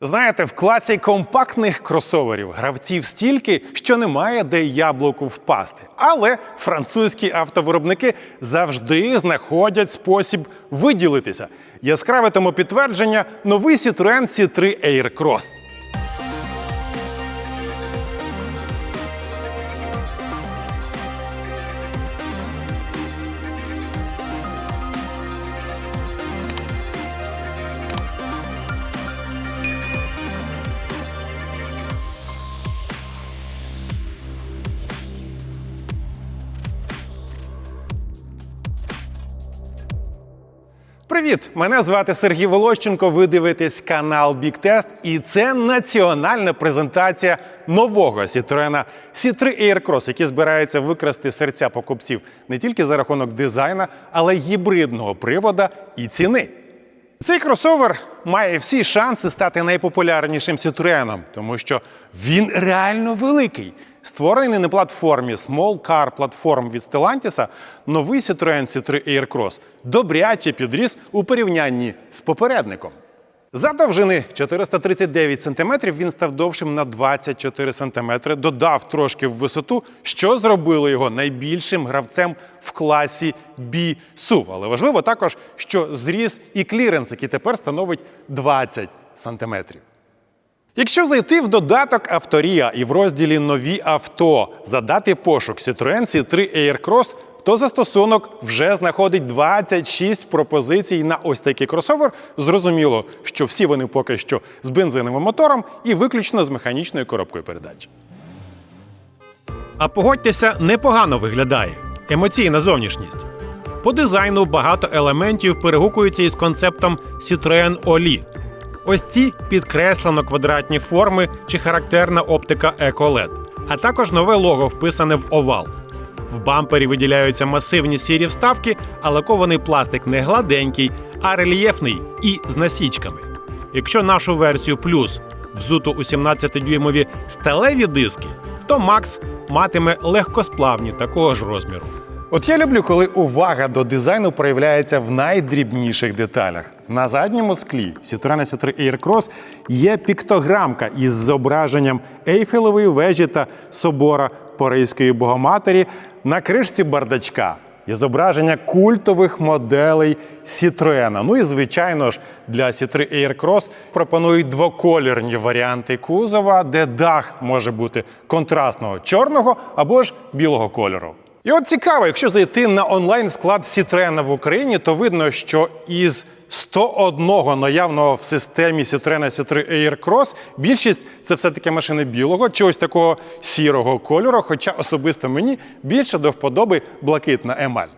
Знаєте, в класі компактних кросоверів гравців стільки, що немає де яблуку впасти. Але французькі автовиробники завжди знаходять спосіб виділитися. Яскраве тому підтвердження новий Citroën C3 Aircross. Привіт! Мене звати Сергій Волощенко. Ви дивитесь канал Test, і це національна презентація нового Citroën C3 Aircross, який збирається викрасти серця покупців не тільки за рахунок дизайна, але й гібридного привода і ціни. Цей кросовер має всі шанси стати найпопулярнішим Citroёном, тому що він реально великий. Створений на платформі Small Car Platform від Stellantis, новий Citroën C3 Aircross добряче підріс у порівнянні з попередником. За довжини 439 см він став довшим на 24 см, додав трошки в висоту, що зробило його найбільшим гравцем в класі B SUV. Але важливо також, що зріс і кліренс, який тепер становить 20 см. Якщо зайти в додаток Авторія і в розділі Нові авто задати пошук Citroën C3 Aircross, то застосунок вже знаходить 26 пропозицій на ось такий кросовер. Зрозуміло, що всі вони поки що з бензиновим мотором і виключно з механічною коробкою передач. А погодьтеся, непогано виглядає. Емоційна зовнішність. По дизайну багато елементів перегукуються із концептом Citroën Oli. Ось ці підкреслено квадратні форми чи характерна оптика EcoLED, а також нове лого вписане в овал. В бампері виділяються масивні сірі вставки, а лакований пластик не гладенький, а рельєфний і з насічками. Якщо нашу версію плюс взуто у 17-дюймові сталеві диски, то Макс матиме легкосплавні такого ж розміру. От я люблю, коли увага до дизайну проявляється в найдрібніших деталях. На задньому склі Citroën C3 Aircross є піктограмка із зображенням Ейфелевої вежі та собора Паризької Богоматері. На кришці бардачка є зображення культових моделей Citroën. Ну і звичайно ж для C3 Aircross пропонують двоколірні варіанти кузова, де дах може бути контрастного чорного або ж білого кольору. І от цікаво, якщо зайти на онлайн склад Citroën в Україні, то видно, що із 101 наявного в системі Citroën C3 Aircross більшість це все-таки машини білого чи ось такого сірого кольору, хоча особисто мені більше до вподоби блакитна емаль.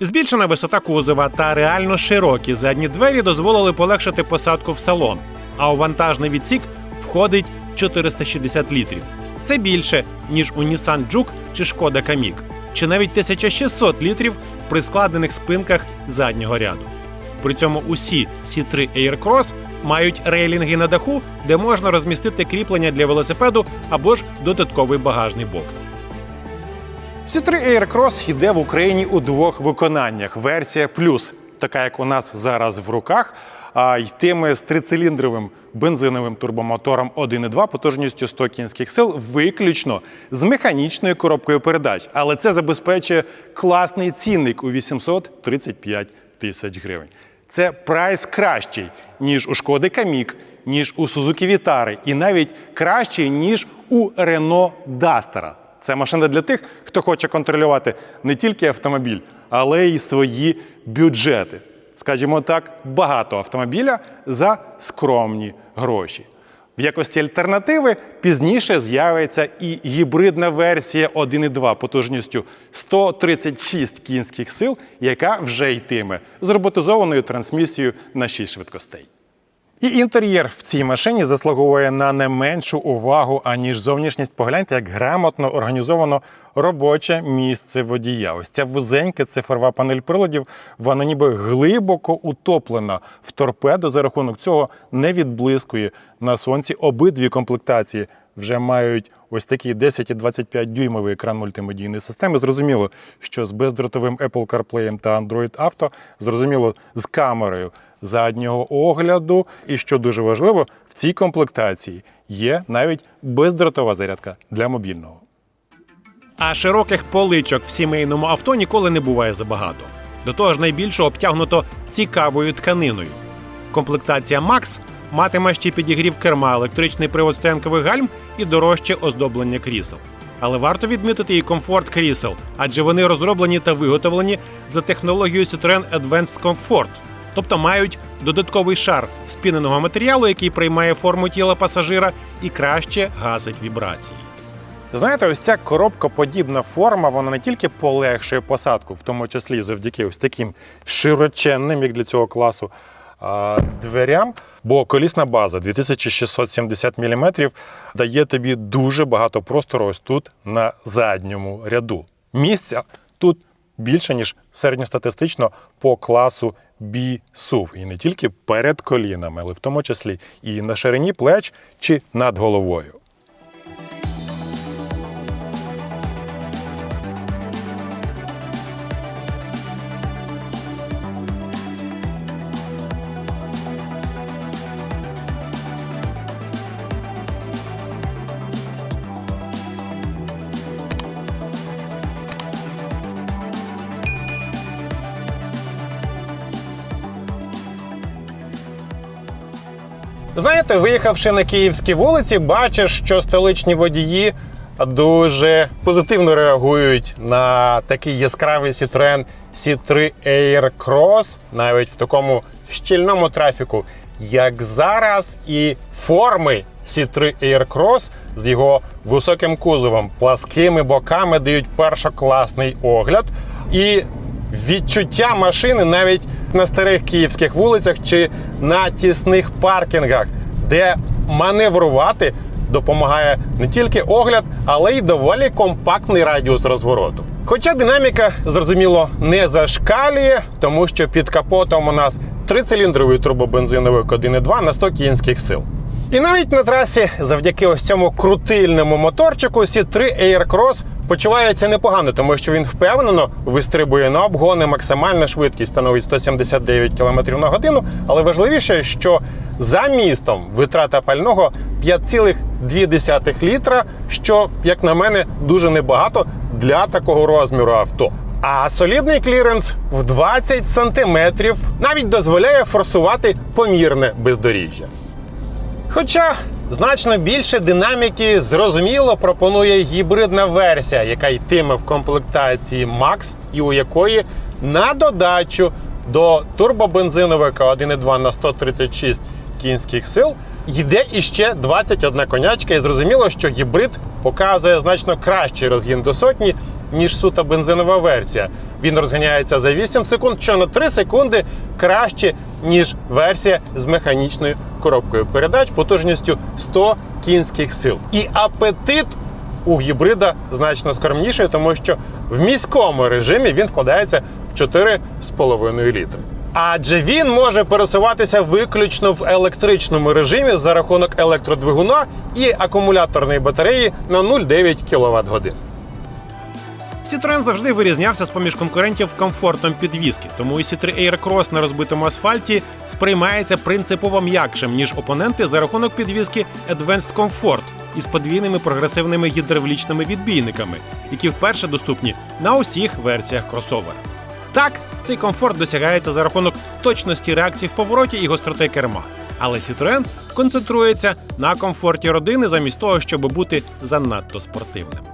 Збільшена висота кузова та реально широкі задні двері дозволили полегшити посадку в салон, а у вантажний відсік входить 460 літрів. Це більше, ніж у Nissan Juke чи Шкода Камік, чи навіть 1600 літрів при складених спинках заднього ряду. При цьому усі C3 Aircross мають рейлінги на даху, де можна розмістити кріплення для велосипеду або ж додатковий багажний бокс. C3 Aircross йде в Україні у двох виконаннях. Версія плюс, така як у нас зараз в руках, йтиме з трициліндровим бензиновим турбомотором 1.2 потужністю 100 кінських сил, виключно з механічною коробкою передач. Але це забезпечує класний цінник у 835 тисяч гривень. Це прайс кращий, ніж у Шкоди Камік, ніж у Сузуки Вітари, і навіть кращий, ніж у Рено Дастера. Це машина для тих, хто хоче контролювати не тільки автомобіль, але й свої бюджети. Скажімо так, багато автомобіля за скромні гроші. В якості альтернативи пізніше з'явиться і гібридна версія 1.2 потужністю 136 кінських сил, яка вже йтиме з роботизованою трансмісією на 6 швидкостей. І інтер'єр в цій машині заслуговує на не меншу увагу, аніж зовнішність. Погляньте, як грамотно організовано робоче місце водія. Ось ця вузенька цифрова панель приладів, вона ніби глибоко утоплена в торпедо. За рахунок цього не відблискує на сонці. Обидві комплектації вже мають ось такий 10 і 25 дюймовий екран мультимедійної системи. Зрозуміло, що з бездротовим Apple CarPlay та Android Auto, зрозуміло, з камерою заднього огляду. І що дуже важливо, в цій комплектації є навіть бездротова зарядка для мобільного. А широких поличок в сімейному авто ніколи не буває забагато. До того ж, найбільше обтягнуто цікавою тканиною. Комплектація Max матиме ще підігрів керма, електричний привод стоянкових гальм і дорожче оздоблення крісел. Але варто відмітити і комфорт крісел, адже вони розроблені та виготовлені за технологією Citroën Advanced Comfort, тобто мають додатковий шар спіненого матеріалу, який приймає форму тіла пасажира і краще гасить вібрації. Знаєте, ось ця коробкоподібна форма, вона не тільки полегшує посадку, в тому числі завдяки ось таким широченним, як для цього класу, дверям. Бо колісна база 2670 мм дає тобі дуже багато простору ось тут на задньому ряду. Місця тут більше, ніж середньостатистично по класу B-SUV. І не тільки перед колінами, але в тому числі і на ширині плеч чи над головою. Знаєте, виїхавши на київські вулиці, бачиш, що столичні водії дуже позитивно реагують на такий яскравий Citroen C3 Air Cross, навіть в такому щільному трафіку, як зараз, і форми C3 Air Cross з його високим кузовом, пласкими боками дають першокласний огляд. І відчуття машини навіть на старих київських вулицях чи на тісних паркінгах, де маневрувати допомагає не тільки огляд, але й доволі компактний радіус розвороту. Хоча динаміка, зрозуміло, не зашкалює, тому що під капотом у нас трициліндровий турбобензиновий 1.2 на 100 кінських сил. І навіть на трасі, завдяки ось цьому крутильному моторчику, C3 Air Cross почувається непогано, тому що він впевнено вистрибує на обгони. Максимальна швидкість становить 179 км на годину. Але важливіше, що за містом витрата пального 5,2 літра, що, як на мене, дуже небагато для такого розміру авто. А солідний кліренс в 20 сантиметрів навіть дозволяє форсувати помірне бездоріжжя. Хоча значно більше динаміки зрозуміло пропонує гібридна версія, яка йтиме в комплектації Max і у якої на додачу до турбобензиновика 1.2 на 136 кінських сил йде іще 21 конячка, і зрозуміло, що гібрид показує значно кращий розгін до сотні, ніж суто бензинова версія. Він розганяється за 8 секунд, що на 3 секунди краще, ніж версія з механічною коробкою передач потужністю 100 кінських сил. І апетит у гібрида значно скромніший, тому що в міському режимі він вкладається в 4,5 літри. Адже він може пересуватися виключно в електричному режимі за рахунок електродвигуна і акумуляторної батареї на 0,9 кВт годин. Citroen завжди вирізнявся з поміж конкурентів комфортом підвіски, тому і C3 Air на розбитому асфальті сприймається принципово м'якшим, ніж опоненти за рахунок підвіски Advanced Comfort із подвійними прогресивними гідравлічними відбійниками, які вперше доступні на усіх версіях кросовера. Так, цей комфорт досягається за рахунок точності реакції в повороті і гостроти керма. Але Citroen концентрується на комфорті родини замість того, щоб бути занадто спортивним.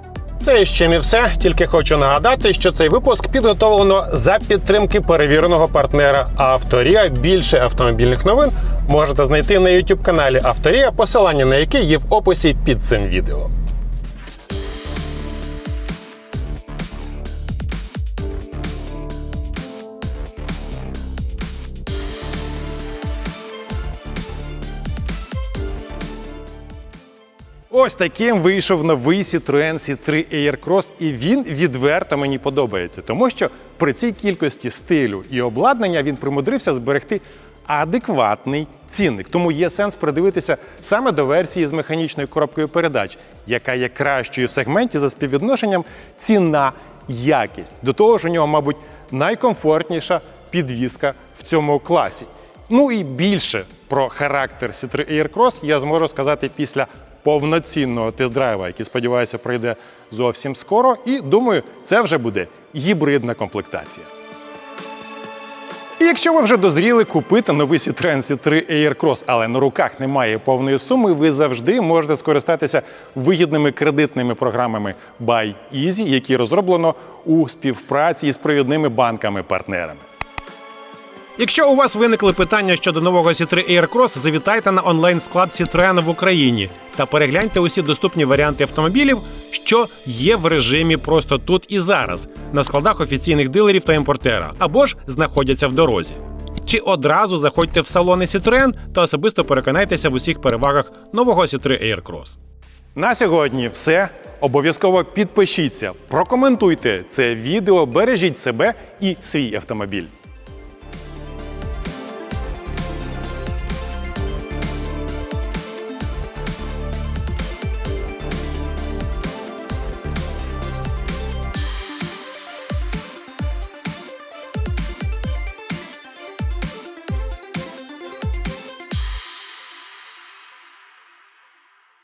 Це ще не все. Тільки хочу нагадати, що цей випуск підготовлено за підтримки перевіреного партнера Авторія. Більше автомобільних новин можете знайти на youtube каналі Авторія, посилання на який є в описі під цим відео. Ось таким вийшов новий Citroen C3 Air Cross, і він відверто мені подобається, тому що при цій кількості стилю і обладнання він примудрився зберегти адекватний цінник. Тому є сенс придивитися саме до версії з механічною коробкою передач, яка є кращою в сегменті за співвідношенням ціна якість. До того ж, у нього, мабуть, найкомфортніша підвізка в цьому класі. Ну і більше про характер C3 Aircross я зможу сказати після повноцінного тест-драйва, який, сподіваюся, пройде зовсім скоро. І думаю, це вже буде гібридна комплектація. І якщо ви вже дозріли купити новий Citroen C3 Aircross, але на руках немає повної суми, ви завжди можете скористатися вигідними кредитними програмами Buy Easy, які розроблено у співпраці із провідними банками-партнерами. Якщо у вас виникли питання щодо нового C3 Aircross, завітайте на онлайн-склад Citroen в Україні та перегляньте усі доступні варіанти автомобілів, що є в режимі просто тут і зараз на складах офіційних дилерів та імпортера, або ж знаходяться в дорозі. Чи одразу заходьте в салони Citroen та особисто переконайтеся в усіх перевагах нового C3 Aircross. На сьогодні все. Обов'язково підпишіться, прокоментуйте це відео, бережіть себе і свій автомобіль.